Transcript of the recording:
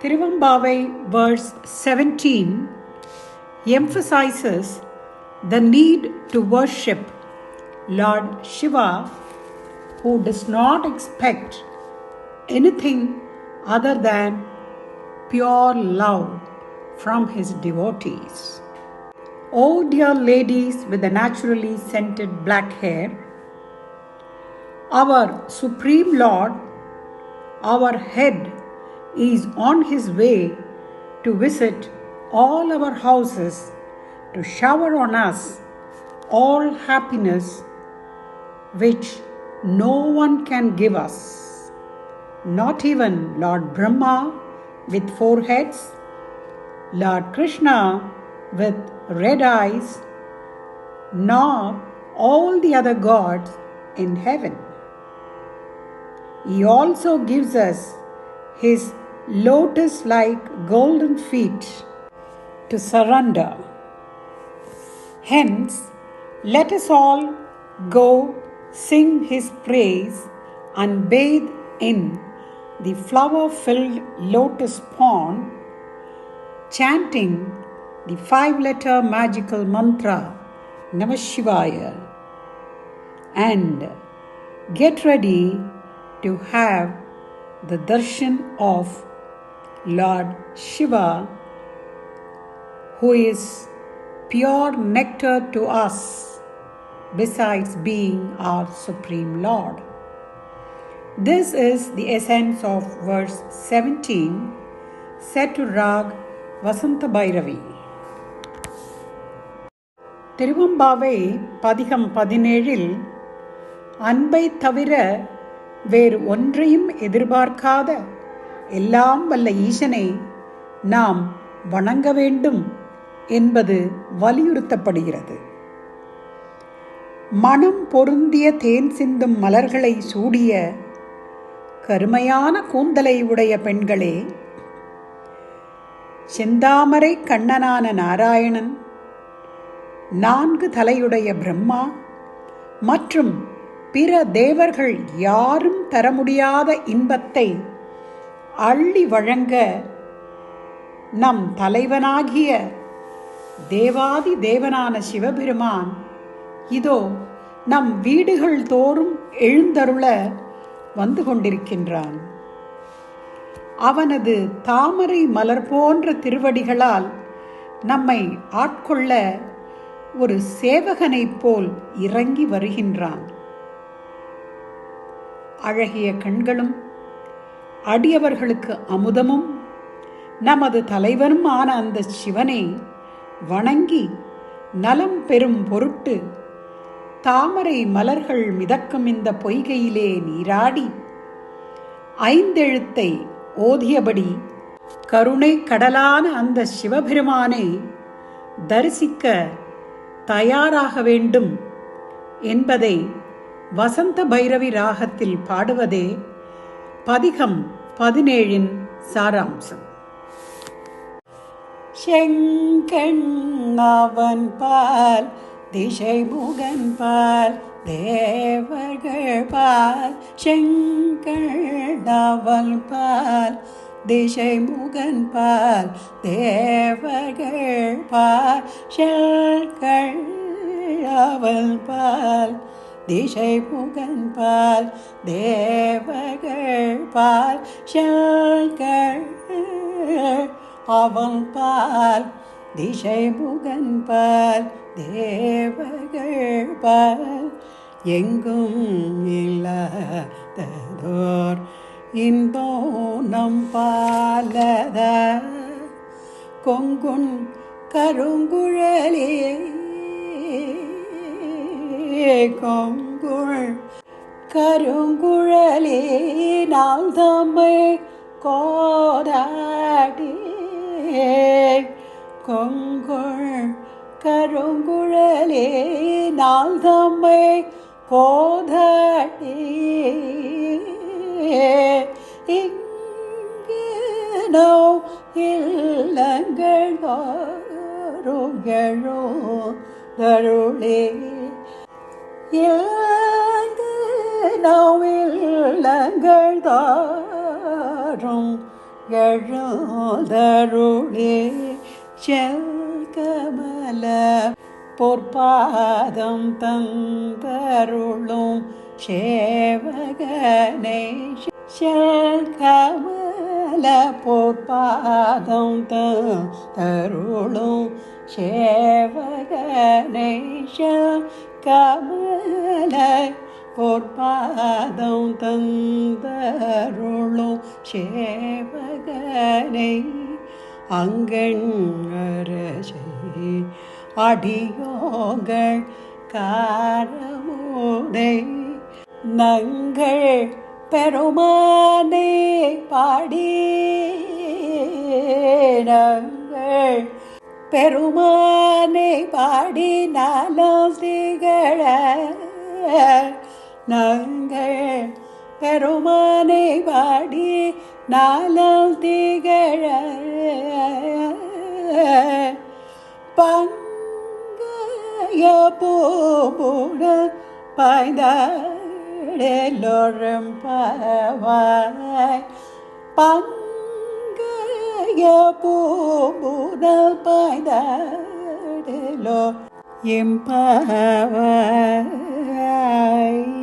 Tiruvambavai verse 17 emphasizes the need to worship Lord Shiva, who does not expect anything other than pure love from his devotees. Oh, dear ladies with the naturally scented black hair, our Supreme Lord, our head, is on his way to visit all our houses to shower on us all happiness which no one can give us. Not even Lord Brahma with four heads, Lord Krishna with red eyes, nor all the other gods in heaven. He also gives us his lotus like golden feet to surrender. Hence, let us all go sing his praise and bathe in the flower filled lotus pond, chanting the five letter magical mantra Namah Shivaya and get ready to have the darshan of Lord Shiva, who is pure nectar to us, besides being our Supreme Lord. This is the essence of verse 17 set to Rag Vasanta Bhairavi. Thiruvempavai பதிகம் பதினேழில் அன்பை தவிர வேறு ஒன்றையும் எதிர்பார்க்காத எல்லாம் வல்ல ஈசனை நாம் வணங்க வேண்டும் என்பது வலியுறுத்தப்படுகிறது. மனம் பொருந்திய தேன் சிந்தும் மலர்களை சூடிய கருமையான கூந்தலை உடைய பெண்களே செந்தாமரை கண்ணனான நாராயணன் நான்கு தலையுடைய பிரம்மா மற்றும் பிற தேவர்கள் யாரும் தர முடியாத இன்பத்தை அள்ளி வழங்க நம் தலைவனாகிய தேவாதி தேவனான சிவபெருமான் இதோ நம் வீடுகள் தோறும் எழுந்தருள வந்து கொண்டிருக்கின்றான். அவனது தாமரை மலர் போன்ற திருவடிகளால் நம்மை ஆட்கொள்ள ஒரு சேவகனைப் போல் இறங்கி வருகின்றான். அழகிய கண்களும் அடியவர்களுக்கு அமுதமும் நமது தலைவனும் ஆன அந்த சிவனை வணங்கி நலம் பெறும் பொருட்டு தாமரை மலர்கள் மிதக்கும் இந்த பொய்கையிலே நீராடி ஐந்தெழுத்தை ஓதியபடி கருணை கடலான அந்த சிவபெருமானை தரிசிக்க தயாராக வேண்டும் என்பதை வசந்த பைரவி ராகத்தில் பாடுவதே பதிகம். பதினேழின் சாராம்சம். செங்கண் அவன் பால் திசை முகன் பால் தேவர்கள் பால். செங்கண் அவன் பால் திசை முகன் பால் தேவர்கள் பால். செல்கள் அவள் பால். திசை புகன்பால் தேவர்கள் பால் செல்கள் அவன் பால். திசை புகன்பால் தேவர்கள் பால். எங்கும் இல்லாததோர் இன்போ நம் பாலத. கொங்குன் கருங்குழலே கொங்குள் கருங்குழலே நாள் தம்மை கோடாடி. கொங்குள் கருங்குழலே நாள் தம்மை கோதாடி. இங்கோ இல்லங்கள் தருளே. இழந்து இங்கு நோவில்லங்கள் தாரும் எழுதருளே செல்கமல பொற்பாதம் தந்தருளும் சேவகனை. செல்கமல பொற்பாதம் தருளும் சேவகனை. கமலை பொற்பாதம் தந்தருளும் சேவகனை அங்கண்வரசை அடியோங்கள் காரமுடை நங்கள் பெருமானே பாடி நங்கள் பெருமானை பாடினாலும் திகழ நாங்கள் பெருமானை பாடி நாளும் திகழ பங்கைய பூபுட பாய்ந்தோறும் பவாய். பங்கைய பூமுதல் பாய்ந்தாடலோ. எம்பாவாய்